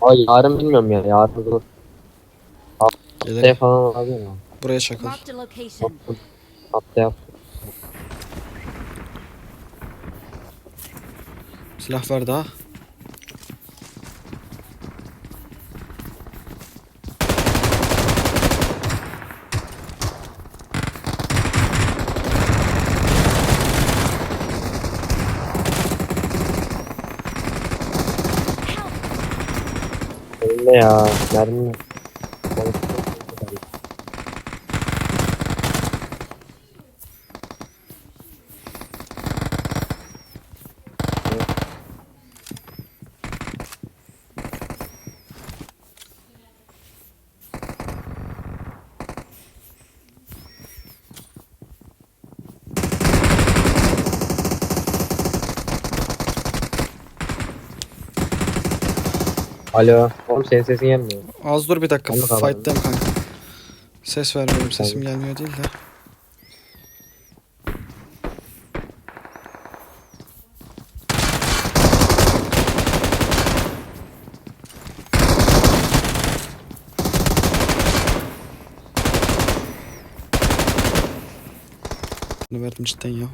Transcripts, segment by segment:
Ay yarın bilmiyorum ya yarın dur. Haftaya Gelelim. falan olabilir mi? Buraya çakıl. Marked a location. Haftaya Silah ver daha. Öyle ya. Mermi. Alo. Oğlum senin sesin gelmiyor. Az dur bir dakika. Kapadım. Fight'tayım kanka. Ses vermiyorum. Sesim gelmiyor değil de. Bunu verdim cidden ya.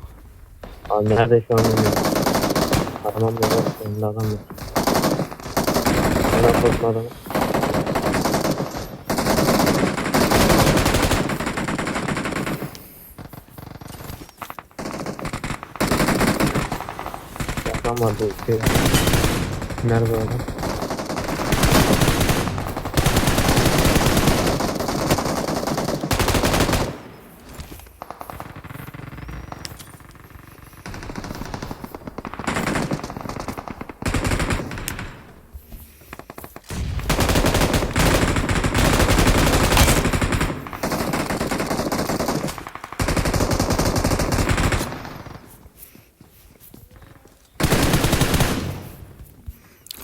Abi nerede şu an bilmiyorum. Aramam da yok. Önümde adam yok. Korkma adamı. Adam vardı. Nerede adam?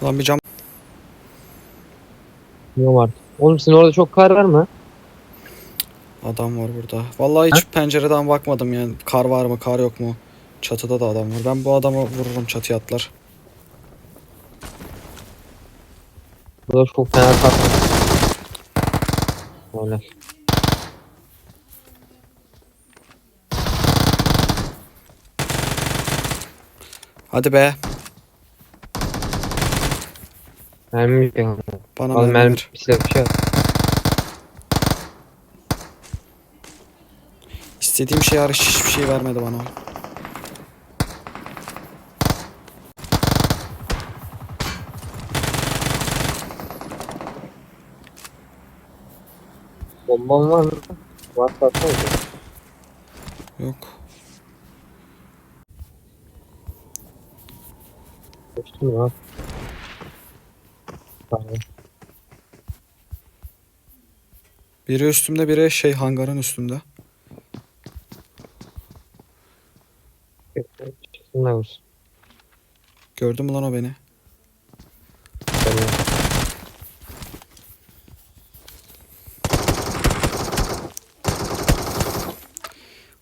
Lan bir cam. Yok var. Oğlum sizin orada çok kar var mı? Adam var burada. Vallahi hiç pencereden bakmadım yani. Kar var mı, kar yok mu? Çatıda da adam var. Ben bu adama vururum çatıya atlar. Burada çok fena kar var. Öyle. Hadi be. Mermi yok yani. Bana Al mermi mermi ver. bir silah bir şey at. İstediğim şey hariç hiçbir şey vermedi bana. Bomban var mı? Varsa atsana. Yok. Geçtim ya. Tamam. Biri üstümde biri şey hangarın üstünde. Çıksın da vursun. Gördü mü lan o beni? Tamam.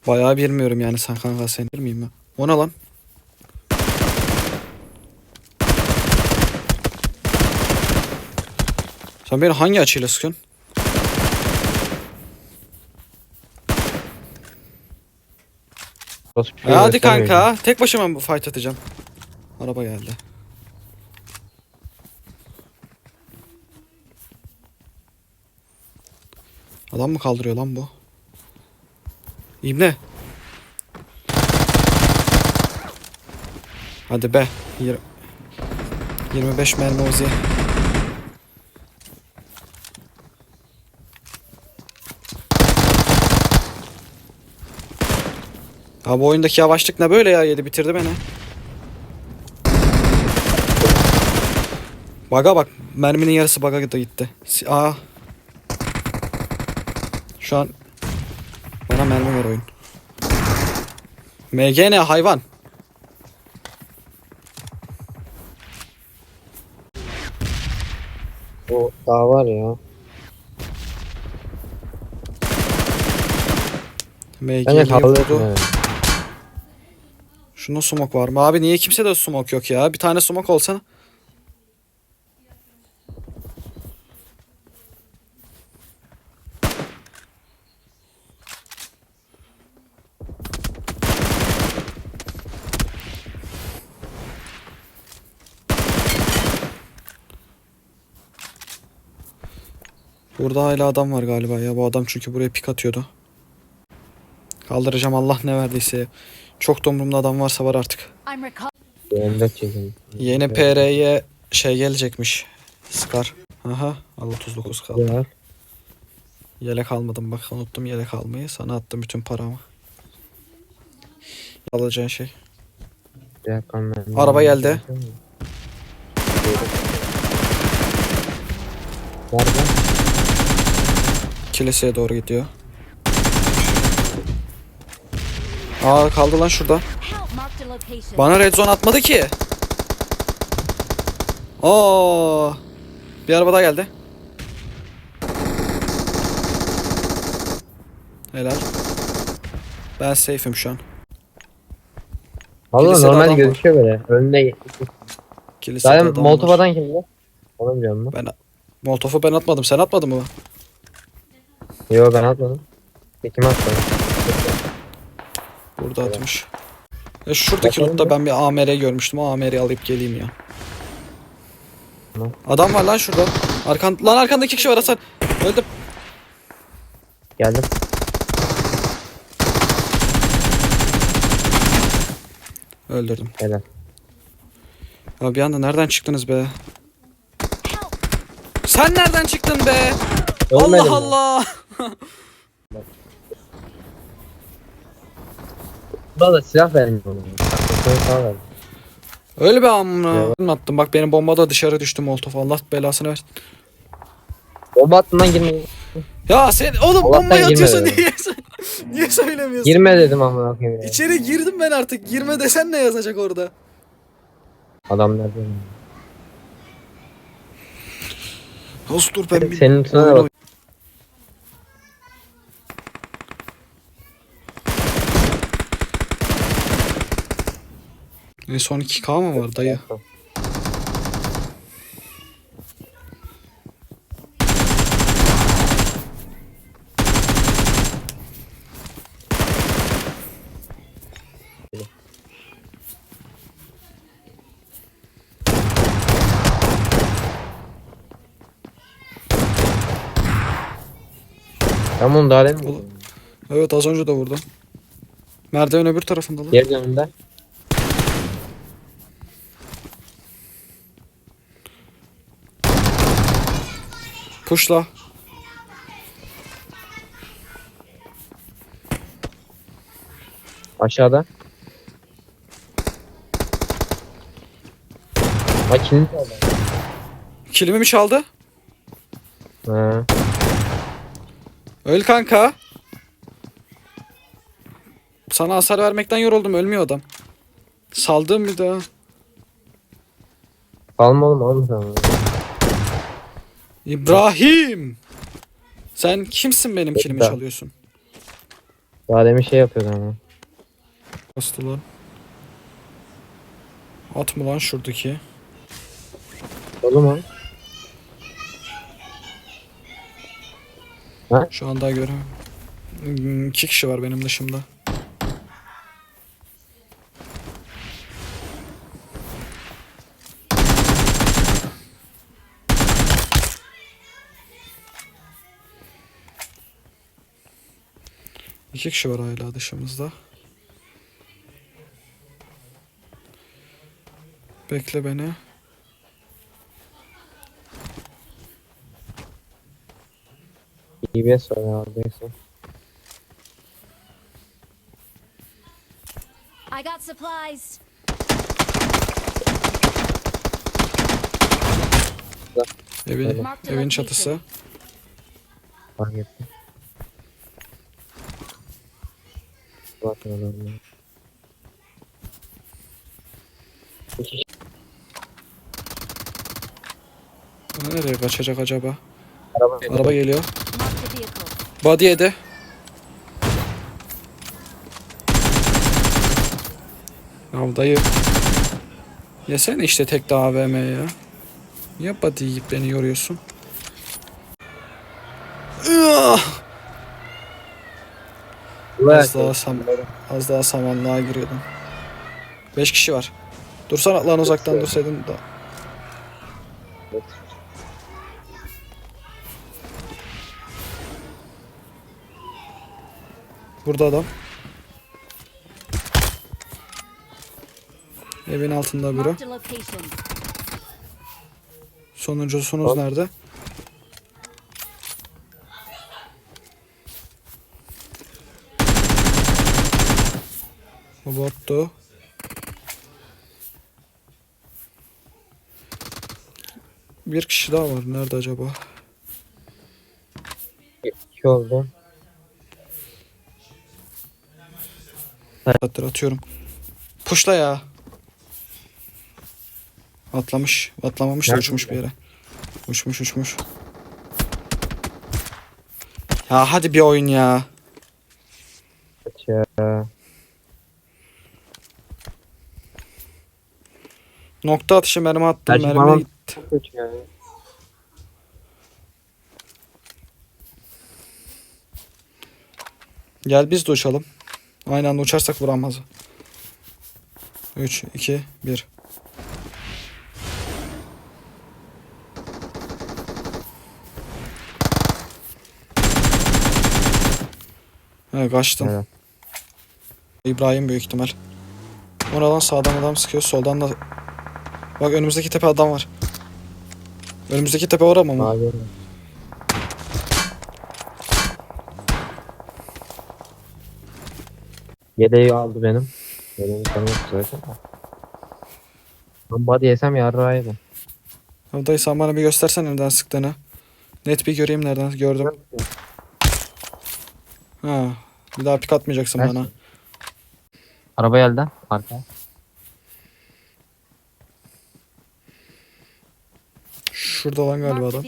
Bayağı bilmiyorum yani sen kanka sen bilir miyim ben? O ne lan? Sen beni hangi açıyla sıkıyorsun? Şey E hadi göstermiyor. kanka. Tek başıma mı fight atacağım? Araba geldi. Adam mı kaldırıyor lan bu? İbne. Hadi be. Yir- 25 mermi Uzi. Ya bu oyundaki yavaşlık ne böyle ya yedi bitirdi beni. Baga bak merminin yarısı baga da gitti. Aa. Şu an bana mermi ver oyun. MG ne hayvan? O daha var ya. MG vurdu? yani. Şunda sumak var mı? Abi niye kimse de sumak yok ya? Bir tane sumak olsa. Burada hala adam var galiba ya. Bu adam çünkü buraya pik atıyordu. Kaldıracağım Allah ne verdiyse. Çok da umurumda adam varsa var artık. I'm recall. M4 çekin. Yeni PR'ye şey gelecekmiş. Scar. Aha. Allah 39 kaldı. Güzel. Yelek almadım bak unuttum yelek almayı. Sana attım bütün paramı. Alacağın şey. Ben- Araba geldi. Nerede? Kiliseye doğru gidiyor. Aa kaldı lan şurada. Bana red zone atmadı ki. Oo. Bir araba daha geldi. Helal. Ben safe'im şu an. Valla Kilisede normal adam var. gözüküyor böyle. Önünde Kilisede Zaten adam var. atan kimdi? Onu biliyorum mu? Ben Molotov'u ben atmadım. Sen atmadın mı? Yo ben atmadım. Kim attı? Burada atmış. Ya şuradaki Bakalım lootta ben bir AMR görmüştüm. O AMR'yi alıp geleyim ya. Tamam. Adam var lan şurada. Arkan lan arkanda iki kişi var Hasan. Öldüm. Geldim. Öldürdüm. Helal. Ya bir anda nereden çıktınız be? Sen nereden çıktın be? Ölmedim Allah. Allah. Burada da silah vermiyor bana. Aksesuarı sağ ver. Öyle be amına. Attım bak benim bomba da dışarı düştü Molotov. Allah belasını versin. Bomba attığından girme. Ya sen oğlum Allah'tan bombayı atıyorsun niye, niye söylemiyorsun? Girme dedim amına koyayım ya. İçeri girdim ben artık. Girme desen ne yazacak orada? Adam nerede? Nasıl dur ben. Senin de oyunu- bak. E son 2K mı var dayı? Bunu daha demin. Evet az önce de vurdum. Merdiven öbür tarafında lan. Geri dönümde. Pushla. Aşağıda. Bak kilit oldu. Kilimi mi çaldı? Ha. Öl kanka. Sana hasar vermekten yoruldum. Ölmüyor adam. Saldım bir daha. Kalma oğlum oğlum sen. İbrahim. Sen kimsin benim kilimi Ben. çalıyorsun? Daha demin şey yapıyordu ama. Bastı lan. At mı lan şuradaki? Oğlum o. Şu anda göremem. Hmm, İki kişi var benim dışımda. İki kişi var hala dışımızda. Bekle beni. EBS var ya. Neyse. I got supplies. Evin, evin çatısı. Fark ettim. İki kişi Nereye kaçacak acaba? araba Araba geliyor. Marked a vehicle. Body yedi. Ya dayı. Yesene işte tek de AVM ya. Niye body yiyip beni yoruyorsun? Iyah! Az daha, sam az daha samanlığa giriyordum. 5 kişi var. Dursan lan uzaktan dursaydın da. Burada adam. Evin altında biri. Sonuncusunuz nerede? Bu bottu. Bir kişi daha var. Nerede acaba? İki oldu. Saattir atıyorum. Puşla ya. Atlamış. Atlamamış da uçmuş bir yere. Uçmuş uçmuş. Ya hadi bir oyun ya. Kaç ya. Nokta atışı mermi attım. Gerçi Mermi bana- gitti. Çok kötü ya. Gel biz de uçalım. Aynı anda uçarsak vuramaz. 3, 2, 1. Evet kaçtım. Evet. İbrahim büyük ihtimal. Oradan sağdan adam sıkıyor. Soldan da... Bak önümüzdeki tepe adam var. Önümüzdeki tepe orama mı? Mavi. Yedeği aldı benim. Yedeğini tanımak zaten. Ben body yesem yarrağıydı. Abi Dayı sen bana bir göstersen nereden sıktığını. Net bir göreyim nereden gördüm. Ha. Bir daha pik atmayacaksın Nerede? bana. Araba elden. Arka. Şurada lan galiba adam.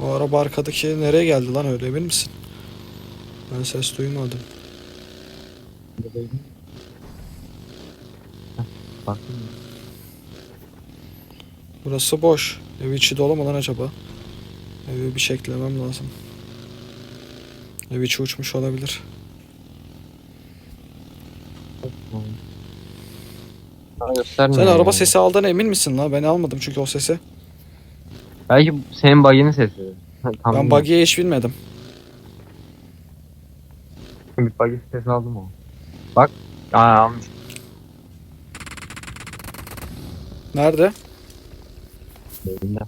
O araba arkadaki nereye geldi lan öyle emin misin? Ben ses duymadım. Burası boş. Ev içi dolu mu lan acaba? Evi bir şeklemem lazım. Ev içi uçmuş olabilir. Sen araba yani. sesi aldığına emin misin la? Ben almadım çünkü o sesi. Belki senin baginin sesi. Tam Ben buggy'ye hiç binmedim. Bir buggy sesi aldım o. Bak. Aa almış. Nerede? Elinde.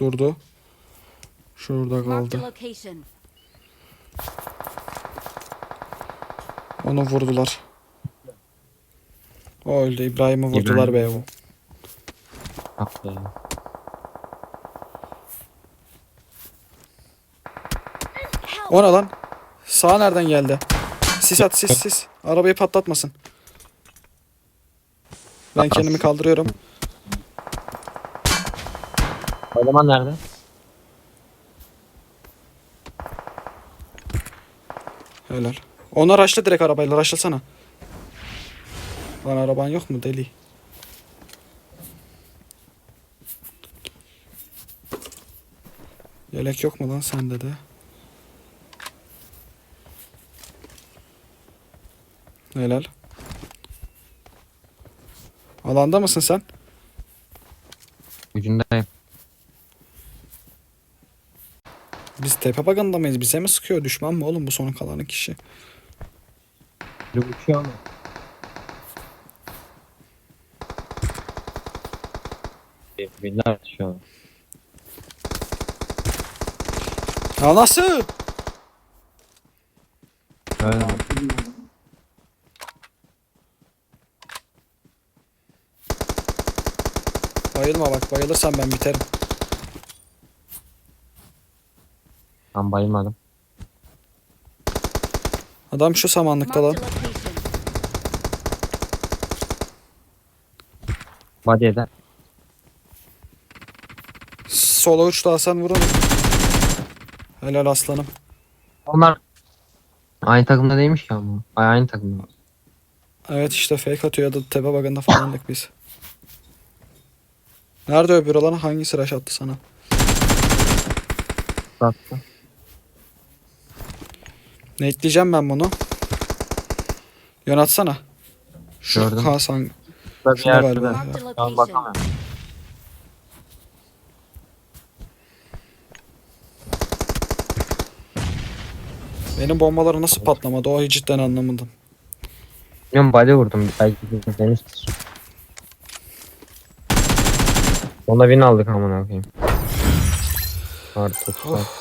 Durdu. Şurada kaldı. Onu vurdular. O öldü. İbrahim'i vurdular be. o. Ah be. Help! O ne lan? Sağ nereden geldi? Sis at sis sis. Arabayı patlatmasın. Ben kendimi kaldırıyorum. Eleman nerede? Helal. Onu araçla direkt arabayla araçlasana. Lan araban yok mu deli? Yelek yok mu lan sende de? Helal. Alanda mısın sen? Ucundayım. Biz tepe baganda mıyız? Bize mi sıkıyor? Düşman mı oğlum bu sona kalan kişi? Bir uçuyor mu? Birbirine atışıyor. Ya nasıl? Öyle mi? Bayılma bak bayılırsan ben biterim. Ben bayılmadım. Adam şu samanlıkta lan. Body eder. Sola uçtu Hasan vurun. Helal aslanım. Onlar aynı takımda değilmiş ki ama. Ay aynı takımda. Evet işte fake atıyor ya da tepe baganda falandık biz. Nerede öbür olan hangisi rush attı sana? Sattı. Netleyeceğim ben bunu. Yönatsana. Şu Gördüm. Hasan. Şuna yerde galiba de. ya. Marked a Şu an location. bakamıyorum. Benim bombaları nasıl patlamadı o cidden anlamadım. Bilmiyorum body vurdum. Belki demiştir. Onda win aldık amına koyayım. Artık. Of.